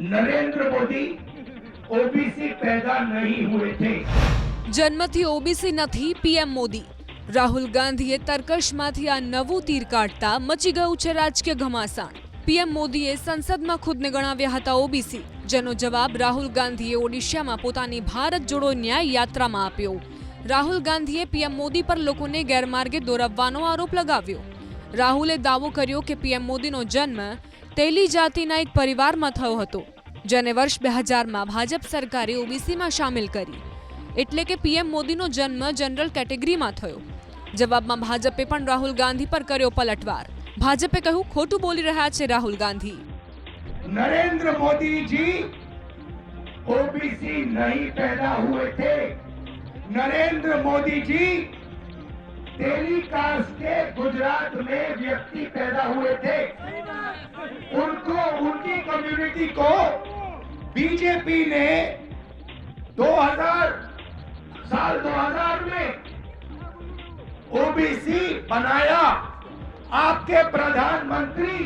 Narendra Modi OBC पैदा नहीं हुए थे जन्मथी ओबीसी नहीं पीएम मोदी राहुल गांधी तर्कश मे तीर काटता मची गये राजकीय घमासान पीएम मोदी संसद में खुद ने गणव्या ओबीसी जो जवाब राहुल गांधी ओडिशा में पता भारत जोड़ो न्याय यात्रा में आप राहुल गांधी पीएम मोदी पर लोगों ने गैरमार्गे दौरव आरोप लगवा राहुल ने दावो करियो के पीएम मोदी નો જન્મ તેલી જાતિના એક પરિવારમાં થયો હતો જને વર્ષ 2000 માં भाजप સરકારે ओबीसी માં સામેલ કરી એટલે કે पीएम मोदी નો જન્મ જનરલ કેટેગરી માં થયો જવાબમાં ભાજપે પણ રાહુલ ગાંધી પર કર્યો पलटवार ભાજપે કહ્યું ખોટું બોલી રહ્યા છે રાહુલ ગાંધી नरेंद्र मोदी जी ओबीसी નહીં કહેલા હુએ تھے नरेंद्र मोदी जी તેલી કસ્ટ में व्यक्ति पैदा हुए थे उनको उनकी कम्युनिटी को बीजेपी ने 2000 साल 2000 में ओबीसी बनाया आपके प्रधानमंत्री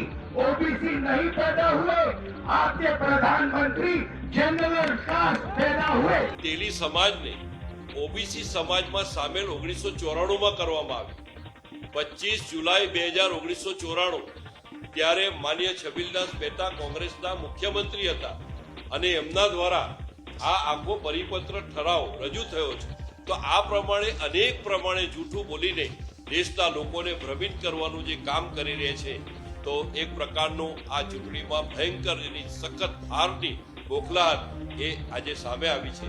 ओबीसी नहीं पैदा हुए आपके प्रधानमंत्री जनरल कास्ट पैदा हुए तेली समाज ने ओबीसी समाज में शामिल उन्नीस सौ चौराणु કરવામાં करवा પચીસ જુલાઈ બે હજાર ઓગણીસો ચોરાણું ત્યારે માન્ય છબીલદાસ મહેતા કોંગ્રેસના મુખ્યમંત્રી હતા અને એમના દ્વારા આ આખો પરિપત્ર ઠરાવ રજૂ થયો છે તો આ પ્રમાણે અનેક પ્રમાણે જૂઠું બોલીને દેશના લોકોને ભ્રમિત કરવાનું જે કામ કરી રહે છે તો એક પ્રકારનો આ ચૂંટણીમાં ભયંકર એની સખત હારની બોખલાહટ એ આજે સામે આવી છે